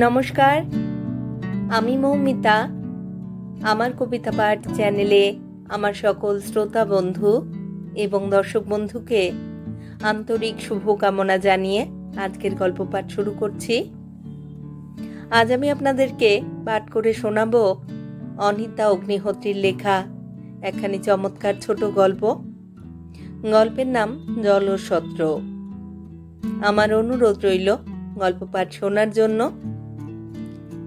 নমস্কার। আমি মৌমিতা। আমার কবিতা পাঠ চ্যানেলে আমার সকল শ্রোতা বন্ধু এবং দর্শক বন্ধুকে আন্তরিক শুভকামনা জানিয়ে আজকের গল্প পাঠ শুরু করছি। আজ আমি আপনাদেরকে পাঠ করে শোনাব অনিতা অগ্নিহোত্রীর লেখা একখানি চমৎকার ছোট গল্প। গল্পের নাম জলসত্র আমার অনুরোধ রইল গল্প পাঠ শোনার জন্য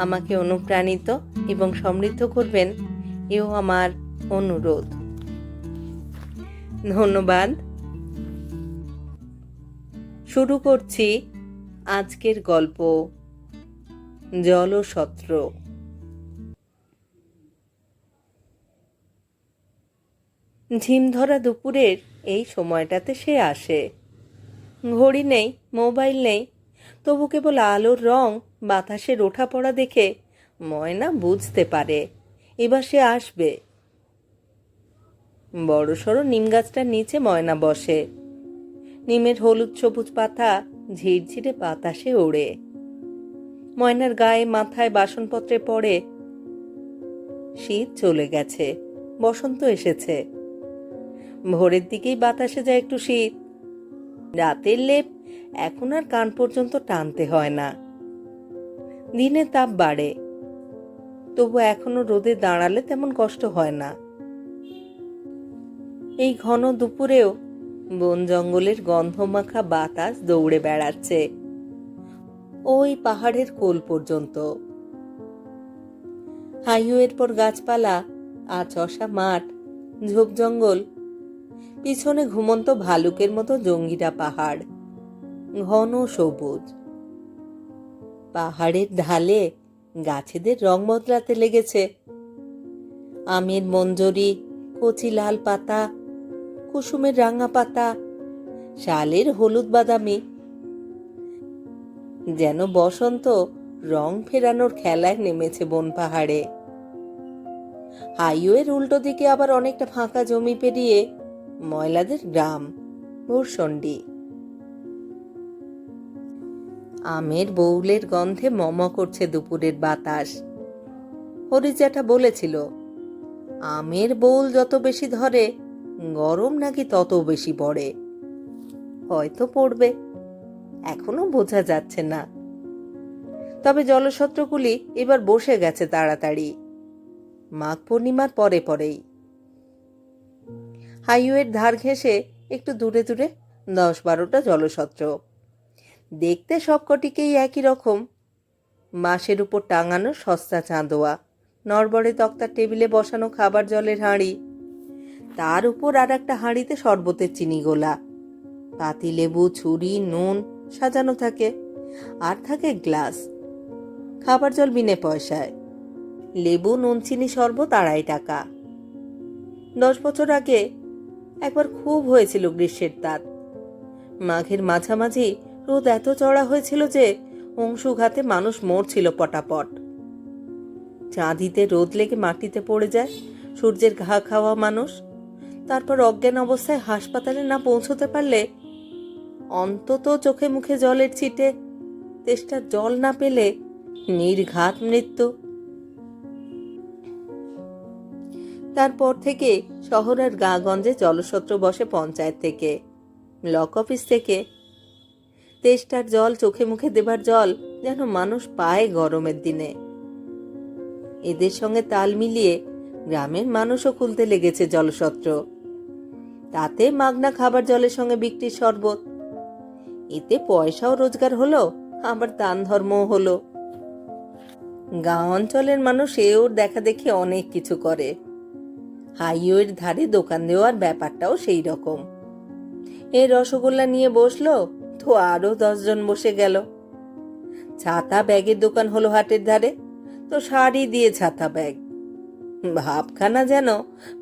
আমাকে অনুপ্রাণিত এবং সমৃদ্ধ করবেন, এও আমার অনুরোধ। ধন্যবাদ। শুরু করছি আজকের গল্প জলসত্র ঝিম ধরা দুপুরের এই সময়টাতে সে আসে। ঘড়ি নেই, মোবাইল নেই তবু কেবল আলোর রং, বাতাসের ওঠা পড়া দেখে ময়না বুঝতে পারে। এবার সে আসবে। বড় সড়ো নিম গাছটার নিচে ময়না বসে। নিমের হলুদ সবুজ পাতা ঝিরঝিরে বাতাসে ওড়ে। ময়নার গায়ে মাথায় বাসনপত্রে পড়ে, শীত চলে গেছে, বসন্ত এসেছে। ভোরের দিকেই বাতাসে যায় একটু শীত। রাতের লেপ এখন আর কান পর্যন্ত টানতে হয় না। দিনে তাপ বাড়ে। তবু এখনও রোদে দাঁড়ালে তেমন কষ্ট হয় না। এই ঘন দুপুরেও বন জঙ্গলের গন্ধমাখা বাতাস দৌড়ে বেড়াচ্ছে। ওই পাহাড়ের কোল পর্যন্ত। হাইওয়ের পর গাছপালা আর আচসা মাঠ, ঝোপ জঙ্গল, পিছনে ঘুমন্ত ভালুকের মতো জঙ্গিরা পাহাড়। ঘন সবুজ। পাহাড়ের ঢালে গাছেদের রং বদলাতে লেগেছে। আমের মঞ্জরি, কচি লাল পাতা, কুসুমের রাঙা পাতা, শালের হলুদ বাদামি। যেন বসন্ত রং ফেরানোর খেলায় নেমেছে বন পাহাড়ে। হাইওয়ের উল্টো দিকে আবার অনেকটা ফাঁকা জমি পেরিয়ে ময়লাদের গ্রাম ভোরসন্ডি আমের বউলের গন্ধে মম করছে দুপুরের বাতাস। হরিজাটা বলেছিল, আমের বউল যত বেশি ধরে, গরম নাকি তত বেশি পড়ে। হয়তো পড়বে, এখনও বোঝা যাচ্ছে না। তবে জলসত্রগুলি এবার বসে গেছে তাড়াতাড়ি। মাঘ পূর্ণিমার পরে পরেই। হাইওয়ের ধার ঘেঁষে একটু দূরে দূরে দশ বারোটা জলসত্র। দেখতে সবকটিকেই একই রকম। মাসের উপর টাঙানো সস্তা চাঁদোয়া, নড়বড়ে তক্তার টেবিলে বসানো খাবার জলের হাঁড়ি। তার উপর আর একটা হাঁড়িতে শরবতের চিনি গোলা। পাতি লেবু, ছুরি, নুন সাজানো থাকে আর থাকে গ্লাস। খাবার জল বিনে পয়সায়। লেবু, নুন, চিনি, শরবত আড়াই টাকা। দশ বছর আগে একবার খুব হয়েছিল গ্রীষ্মের তাঁত। মাঘের মাঝামাঝি রোদ এত চড়া হয়েছিল যে অংশুঘাতে মানুষ মরছিল পটাপট। চাঁদিতে রোদ লেগে মাটিতে পড়ে যায়, সূর্যের ঘা খাওয়া মানুষ। তারপর অজ্ঞান অবস্থায় হাসপাতালে না পৌঁছতে পারলে অন্তত চোখে মুখে জলের ছিটে তেষ্টার জল না পেলে নির্ঘাত মৃত্যু। তারপর থেকে শহর আর গাঁগঞ্জে জলসত্র বসে পঞ্চায়েত থেকে, ব্লক অফিস থেকে তেষ্টার জল চোখে মুখে দেবার জল যেন মানুষ পায় গরমের দিনে। এদের সঙ্গে তাল মিলিয়ে গ্রামের মানুষও খুলতে লেগেছে জলসত্র। তাতে মাগনা খাবার জলের সঙ্গে বিক্রির শরবত। এতে পয়সাও রোজগার হলো, আবার দান ধর্মও হলো। গাঁও অঞ্চলের মানুষ এও দেখা দেখি অনেক কিছু করে। হাইওয়ের ধারে দোকান দেওয়ার ব্যাপারটাও সেই রকম। এ রসগোল্লা নিয়ে বসল তো আরও দশজন বসে গেল। ছাতা ব্যাগের দোকান হলো হাটের ধারে, তো শাড়ি দিয়ে ছাতা ব্যাগ। ভাবখানা যেন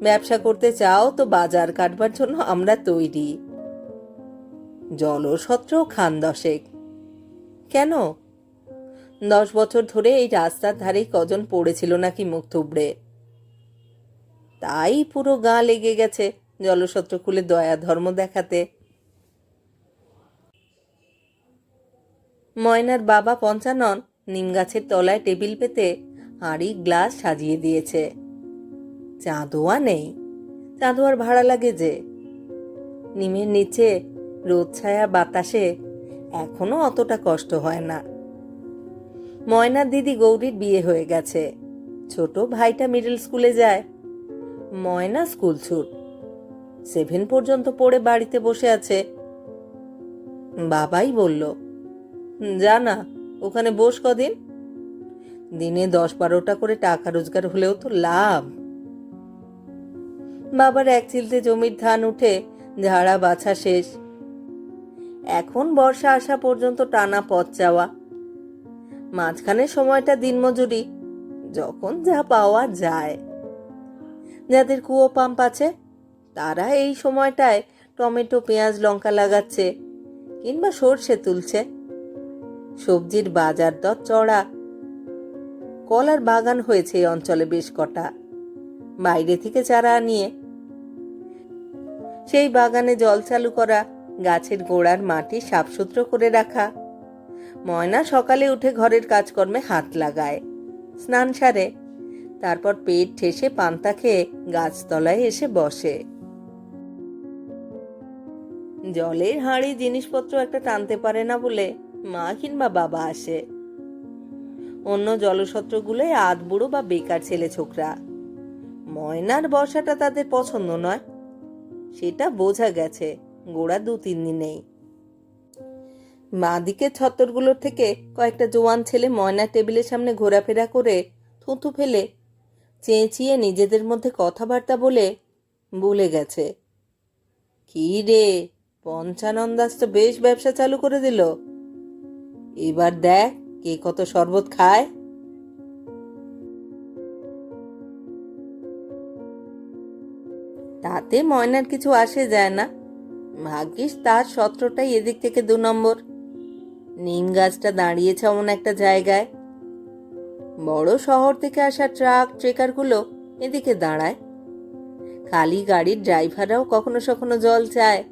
ব্যবসা করতে চাও তো বাজার কাটবার জন্য আমরা তৈরি। জলসত্র খান দশেক। কেন? দশ বছর ধরে এই রাস্তার ধারেই কজন পড়েছিল নাকি মুখ থুবড়ে? তাই পুরো গা লেগে গেছে জলসত্র খুলে দয়া ধর্ম দেখাতে। ময়নার বাবা পঞ্চানন নিম গাছের তলায় টেবিল পেতে হাঁড়ি, গ্লাস সাজিয়ে দিয়েছে। চাঁদোয়া নেই। চাঁদোয়ার ভাড়া লাগে যে। নিমের নিচে রোদ ছায়া বাতাসে এখনও অতটা কষ্ট হয় না। ময়নার দিদি গৌরীর বিয়ে হয়ে গেছে। ছোট ভাইটা মিডল স্কুলে যায়। ময়না স্কুল ছুট। সেভেন পর্যন্ত পড়ে বাড়িতে বসে আছে। বাবাই বলল যা না, ওখানে বস কদিন। দিনে দশ বারোটা করে টাকা রোজগার হলেও তো লাভ। বাবার এক চিলতে জমির ধান উঠে, ঝাড়া বাছা শেষ। এখন বর্ষা আসা পর্যন্ত টানা পথ যাওয়া মাঝখানে সময়টা দিনমজুরি, যখন যা পাওয়া যায়। যাদের কুয়ো পাম্প আছে, তারা এই সময়টায় টমেটো, পেঁয়াজ, লঙ্কা লাগাচ্ছে, কিংবা সর্ষে তুলছে। সবজির বাজার দর চড়া। কলার বাগান হয়েছে এই অঞ্চলে বেশ কটা। বাইরে থেকে চারা আনিয়ে সেই বাগানে জল চালু করা, গাছের গোড়ার মাটি সাফসুতরো করে রাখা। ময়না সকালে উঠে ঘরের কাজকর্মে হাত লাগায়। স্নান সারে। তারপর পেট ঠেসে পান্তা খেয়ে গাছতলায় এসে বসে। জলের হাঁড়ি জিনিসপত্র একটা টানতে পারে না বলে মা কিংবা বাবা আসে। অন্য জলসত্রগুলোয় আধ বুড়ো বা বেকার ছেলে ছোকরা। ময়নার বসাটা তাদের পছন্দ নয়। সেটা বোঝা গেছে, গোড়া দু তিন দিনেই। বাঁদিকের ছত্তরগুলোর থেকে কয়েকটা জোয়ান ছেলে ময়না টেবিলের সামনে ঘোরাফেরা করে থুতু ফেলে চেঁচিয়ে নিজেদের মধ্যে কথাবার্তা বলে বলে গেছে। কি রে পঞ্চানন্দাস তো বেশ ব্যবসা চালু করে দিল। এবার দেখ কে কত শরবত খায়। তাতে ময়নার কিছু আসে যায় না। ভাগ্যিস তার সত্রটাই এদিক থেকে দু নম্বর। নিম গাছটা দাঁড়িয়েছে এমন একটা জায়গায়। বড় শহর থেকে আসা ট্রাক, ট্রেকারগুলো এদিকে দাঁড়ায়। খালি গাড়ির ড্রাইভাররাও কখনো সখনো জল চায়।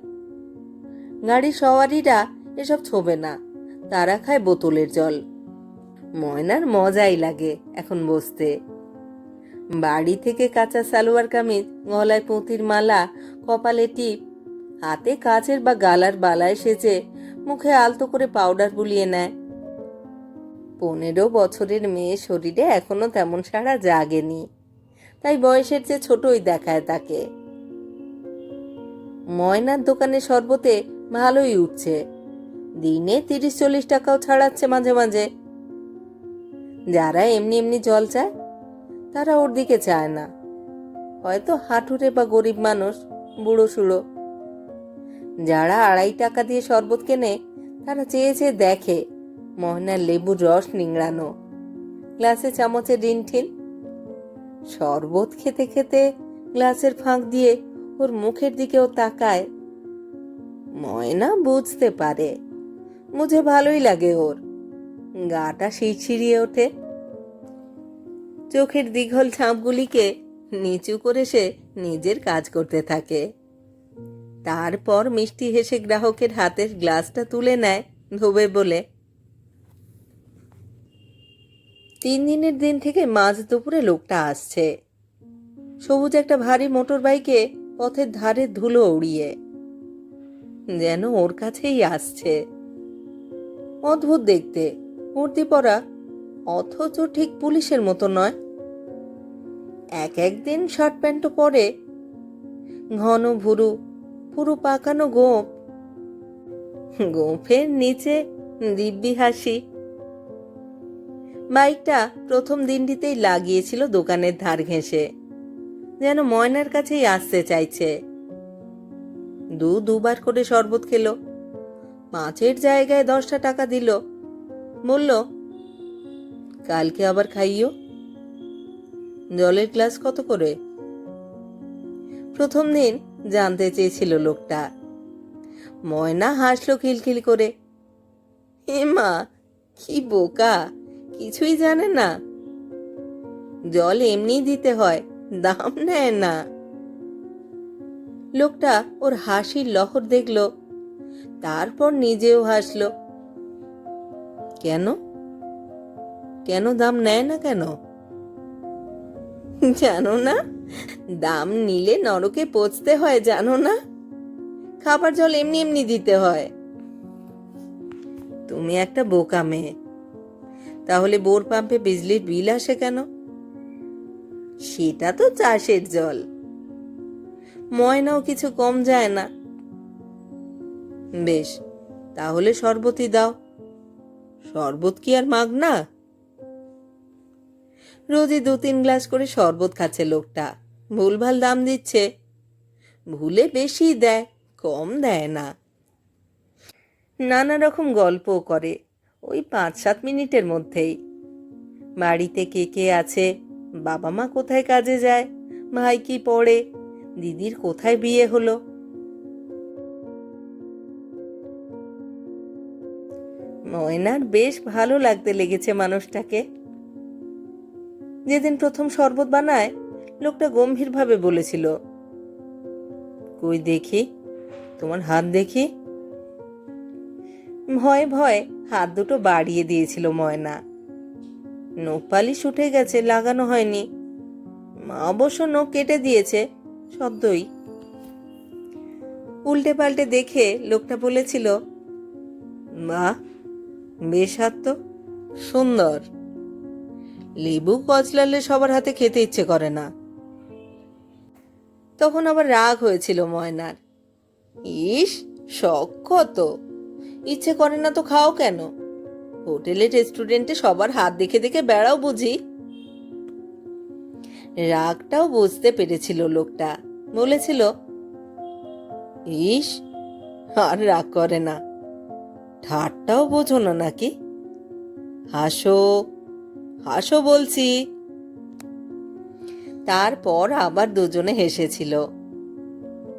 গাড়ির সওয়ারিরা এসব ছোবে না। তারা খায় বোতলের জল। ময়নার মজাই লাগে এখন বসতে। বাড়ি থেকে কাঁচা সালোয়ার কামিজ, গলায় পুঁতির মালা, কপালে টিপ, হাতে কাচের বা গালার বালায় সেজে মুখে আলতো করে পাউডার বুলিয়ে নেয়। পনেরো বছরের মেয়ে শরীরে এখনও তেমন সারা জাগেনি, তাই বয়সের চেয়ে ছোটই দেখায় তাকে। ময়নার দোকানে শরবতে ভালোই উঠছে। দিনে তিরিশ চল্লিশ টাকাও ছাড়াচ্ছে মাঝে মাঝে। যারা এমনি এমনি জল চায়, তারা ওর দিকে চায় না। হয়তো হাঁটুরে বা গরিব মানুষ বুড়ো সুড়ো যারা আড়াই টাকা দিয়ে শরবত কেনে, তারা চেয়ে চেয়ে দেখে ময়নার লেবুর রস নিংড়ানো। গ্লাসে চামচে ডিনঠিন শরবত খেতে খেতে গ্লাসের ফাঁক দিয়ে ওর মুখের দিকেও তাকায়। ময়না বুঝতে পারে। মুঝে ভালোই লাগে ওর। গাটা শিরশিরিয়ে ওঠে। চোখের দীঘল ছাপগুলিকে নিচু করে সে নিজের কাজ করতে থাকে। তারপর মিষ্টি হেসে গ্রাহকের হাতের গ্লাসটা তুলে নেয় ধোবে বলে। তিন দিনের দিন থেকে মাঝ দুপুরে লোকটা আসছে। সবুজ একটা ভারী মোটর বাইকে পথের ধারে ধুলো উড়িয়ে, যেন ওর কাছেই আসছে। অদ্ভুত দেখতে। মূর্তি পরা, অথচ ঠিক পুলিশের মতো নয়। এক একদিন শার্ট প্যান্টও পরে, ঘন ভুরু, পুরো পাকানো গোঁপ গোঁফের নিচে দিব্যি হাসি। বাইকটা প্রথম দিনটিতেই লাগিয়েছিল দোকানের ধার ঘেঁষে, যেন ময়নার কাছেই আসতে চাইছে। দু দুবার করে শরবত খেলো। পাঁচের জায়গায় দশটা টাকা দিল। বলল, কালকে আবার খাইও। জলের গ্লাস কত করে? প্রথম দিন জানতে চেয়েছিল লোকটা। ময়না হাসলো খিলখিল করে। এ মা, কি বোকা, কিছুই জানে না। জল এমনি দিতে হয়, দাম নেয় না। লোকটা ওর হাসির লহর দেখল। তারপর নিজেও হাসল। কেন? কেন দাম নেয় না কেন? জানো না, দাম নিলে নরকে পচতে হয়, জানো না? খাবার জল এমনি এমনি দিতে হয়। তুমি একটা বোকা মেয়ে। তাহলে বোর পাম্পে বিজলির বিল আসে কেন? সেটা তো চাষের জল। ময়নাও কিছু কম যায় না। বেশ, তাহলে শরবতই দাও। শরবত কি আর মাগ না? রোজই দু তিন গ্লাস করে শরবত খাচ্ছে লোকটা। ভুলভাল দাম দিচ্ছে। ভুলে বেশি দেয়, কম দেয় না। নানা রকম গল্পও করে, ওই পাঁচ সাত মিনিটের মধ্যেই। বাড়িতে কে কে আছে? বাবা মা কোথায় কাজে যায়? ভাই কি পড়ে? দিদির কোথায় বিয়ে হলো? ময়নার বেশ ভালো লাগতে লেগেছে মানুষটাকে। যেদিন প্রথম শরবত বানায়, লোকটা গম্ভীরভাবে বলেছিল, কই দেখি? তোমার হাত দেখি? ভয়ে ভয়ে হাত দুটো বাড়িয়ে দিয়েছিল ময়না। নখ পালিশ উঠে গেছে, লাগানো হয়নি। মা অবশ্য নখ কেটে দিয়েছে, সদ্যই। উল্টে পাল্টে দেখে লোকটা বলেছিল বাহ বেশ তো সুন্দর। লেবু কচলালে সবার হাতে খেতে ইচ্ছে করে না। তখন আবার রাগ হয়েছিল ময়নার। ইস, শখ কত। ইচ্ছে করে না তো খাও কেন? হোটেলে, রেস্টুরেন্টে সবার হাত দেখে দেখে বেড়াও বুঝি। রাগটাও বুঝতে পেরেছিল লোকটা। বলেছিল, ইস, আর রাগ করে না। ঠাট্টাও বোঝো না নাকি? হাসো হাসো বলছি। তারপর আবার দুজনে হেসেছিল।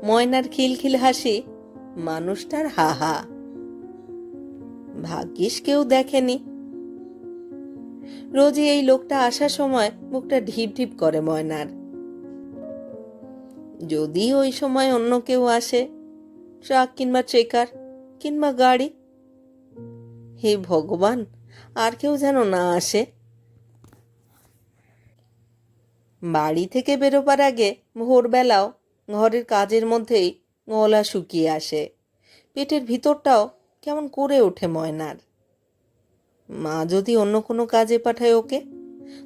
ময়নার খিলখিল হাসি, মানুষটার হাহা। ভাগ্যিস কেউ দেখেনি। রোজই এই লোকটা আসার সময় মুখটা ঢিপ ঢিপ করে ময়নার। যদি ওই সময় অন্য কেউ আসে, ট্রাক কিংবা ট্রেকার কিংবা গাড়ি হে ভগবান, আর কেউ যেন না আসে। বাড়ি থেকে বেরোবার আগে ভোরবেলাও ঘরের কাজের মধ্যেই গলা শুকিয়ে আসে। পেটের ভিতরটাও কেমন করে ওঠে ময়নার। মা যদি অন্য কোনো কাজে পাঠায় ওকে?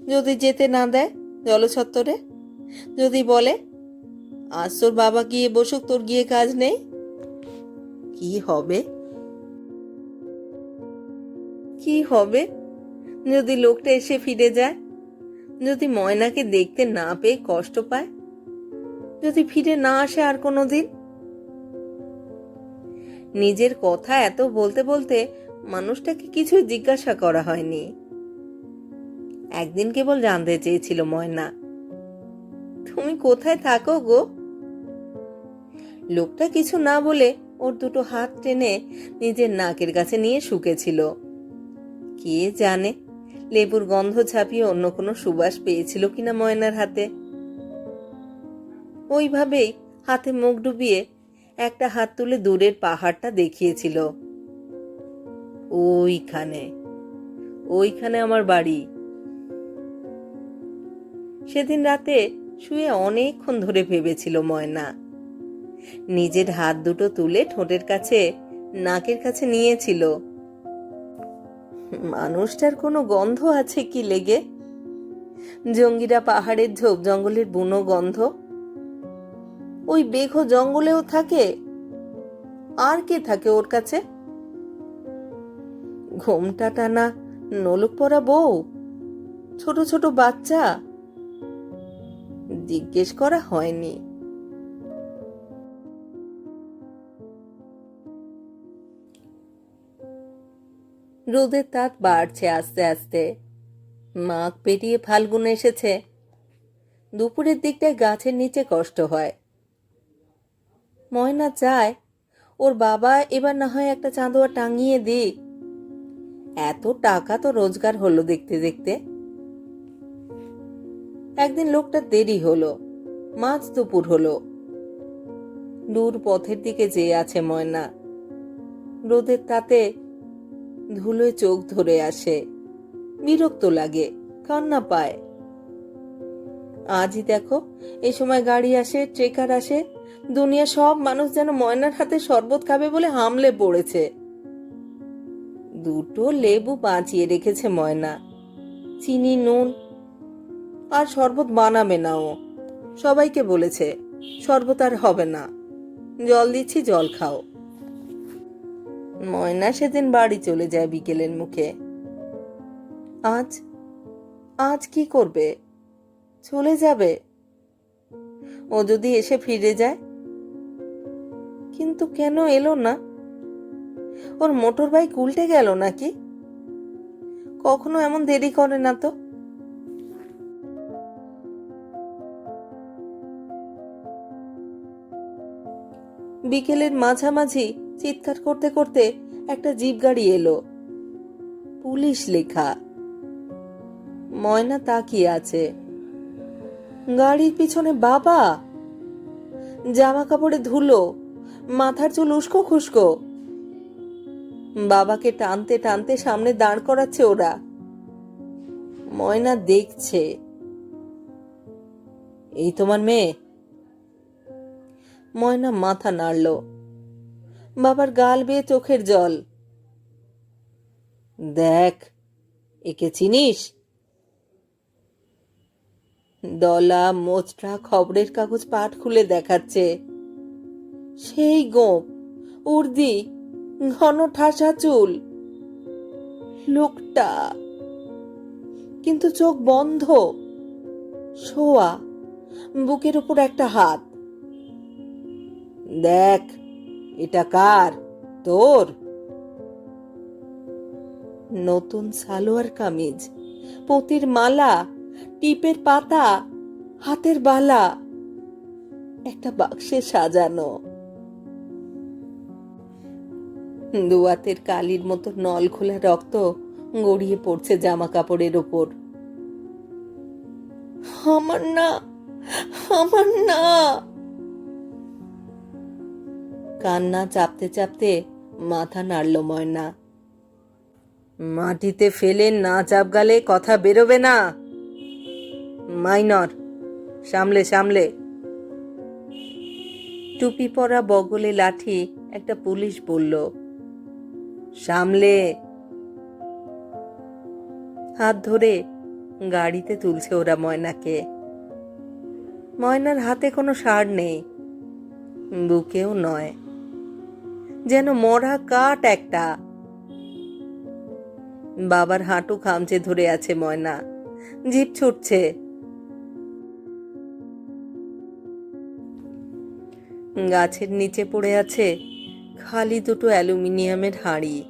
যদি যেতে না দেয় জলছত্তরে যদি বলে, আজ তোর বাবা গিয়ে বসুক, তোর গিয়ে কাজ নেই? কি হবে? কি হবে? যদি লোকটা এসে ফিরে যায়? যদি ময়নাকে দেখতে না পেয়ে কষ্ট পায়? যদি ফিরে না আসে আর কোনো দিন? নিজের কথা এত বলতে বলতে মানুষটাকে কিছু জিজ্ঞাসা করা হয়নি। একদিন কেবল জানতে চেয়েছিল ময়না। তুমি কোথায় থাকো গো? লোকটা কিছু না বলে ওর দুটো হাত টেনে নিজের নাকের কাছে নিয়ে শুকেছিল। কে জানে? লেবুর গন্ধ ছাপিয়ে অন্য কোনো সুবাস পেয়েছিল কিনা ময়নার হাতে? ওইভাবেই হাতে মুখ ডুবিয়ে একটা হাত তুলে দূরের পাহাড়টা দেখিয়েছিল। ওইখানে ওইখানে আমার বাড়ি। সেদিন রাতে শুয়ে অনেকক্ষণ ধরে ভেবেছিল ময়না। নিজের হাত দুটো তুলে ঠোঁটের কাছে, নাকের কাছে নিয়েছিল। মানুষটার কোনো গন্ধ আছে কি লেগে? জঙ্গিরা পাহাড়ের ঝোপ, জঙ্গলের বুনো গন্ধ। ওই বেঘো জঙ্গলেও থাকে। আর কে থাকে ওর কাছে? ঘোমটা টানা নলক পরা বউ, ছোট ছোট বাচ্চা। জিজ্ঞেস করা হয়নি। রোদের তাপ বাড়ছে আস্তে আস্তে। মাঘ পেরিয়ে ফাল্গুন এসেছে। দুপুরের দিকটায় গাছের নিচে কষ্ট হয়। ময়না চায় ওর বাবা এবার না হয় একটা চাঁদোয়া টাঙিয়ে দিক এত টাকা তো রোজগার হলো দেখতে দেখতে। একদিন লোকটা দেরি হলো, মাঝ দুপুর হলো। দূর পথের দিকে যেয়ে আছে ময়না। রোদের তাতে ধুলোয় চোখ ধরে আসে। বিরক্ত লাগে, কান্না পায়। আজই দেখো এই সময় গাড়ি আসে, ট্রেকার আসে দুনিয়া সব মানুষ যেন ময়নার হাতে শরবত খাবে বলে হামলে পড়েছে। দুটো লেবু বাঁচিয়ে রেখেছে ময়না। চিনি, নুন, আর শরবত বানাবে না ও। সবাইকে বলেছে, শরবত আর হবে না। জল দিচ্ছি, জল খাও। ময়না সেদিন বাড়ি চলে যায় বিকেলের মুখে। আজ আজ কি করবে? চলে যাবে? ও যদি এসে ফিরে যায়? কিন্তু কেন এলো না? ওর মোটর বাইক উল্টে গেল নাকি? কখনো এমন দেরি করে না তো। বিকেলের মাঝামাঝি চিৎকার করতে করতে একটা জিপ গাড়ি এলো। পুলিশ লেখা। ময়না তাকিয়ে আছে। গাড়ির পিছনে বাবা! জামা কাপড়ে ধুলো, মাথার চুল উস্কো খুস্কো। বাবাকে টানতে টানতে সামনে দাঁড় করাচ্ছে ওরা। ময়না দেখছে। এই তোমার মেয়ে? ময়না মাথা নাড়ল। বাবার গাল বেয়ে চোখের জল। দেখ, একে চিনিস? দলা মোচটা খবরের কাগজ পাঠ খুলে দেখাচ্ছে। সেই গোপ, উর্দি, ঘন ঠাসা চুল। লোকটা, কিন্তু চোখ বন্ধ। শোয়া, বুকের উপর একটা হাত। দেখ এটা কার? তোর? নতুন সালোয়ার কামিজ, পতির মালা, টিপের পাতা, হাতের বালা, একটা বাক্সে সাজানো। দুয়াতের কালির মতো নল খোলা রক্ত গড়িয়ে পড়ছে জামা কাপড়ের ওপর। আমার না আমার না! কান্না চাপতে চাপতে মাথা নাড়ল ময়না। মাটিতে ফেলে না চাপ গালে কথা বেরোবে না। মাইনর, সামলে সামলে। টুপি পরা বগলে লাঠি একটা পুলিশ বলল, সামলে। হাত ধরে গাড়িতে তুলছে ওরা ময়নাকে। ময়নার হাতে কোনো সার নেই, বুকেও নয়। যেন মরা কাঠ একটা। বাবার হাঁটু খামচে ধরে আছে ময়না। জিপ ছুটছে। গাছের নিচে পড়ে আছে খালি দুটো অ্যালুমিনিয়ামের হাঁড়ি।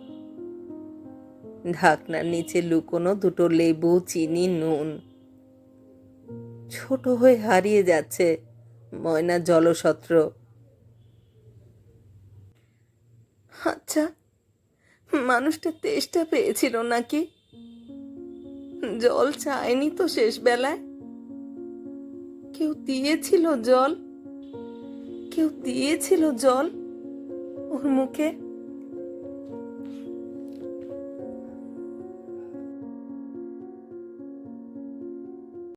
ঢাকনার নিচে লুকোনো দুটো লেবু, চিনি, নুন। ছোট হয়ে হারিয়ে যাচ্ছে ময়না জলসত্র। আচ্ছা মানুষটা তেষ্টা পেয়েছিল নাকি? জল চায়নি তো শেষ বেলায় কেউ দিয়েছিল জল? কেউ দিয়েছিল জল ওর মুখে?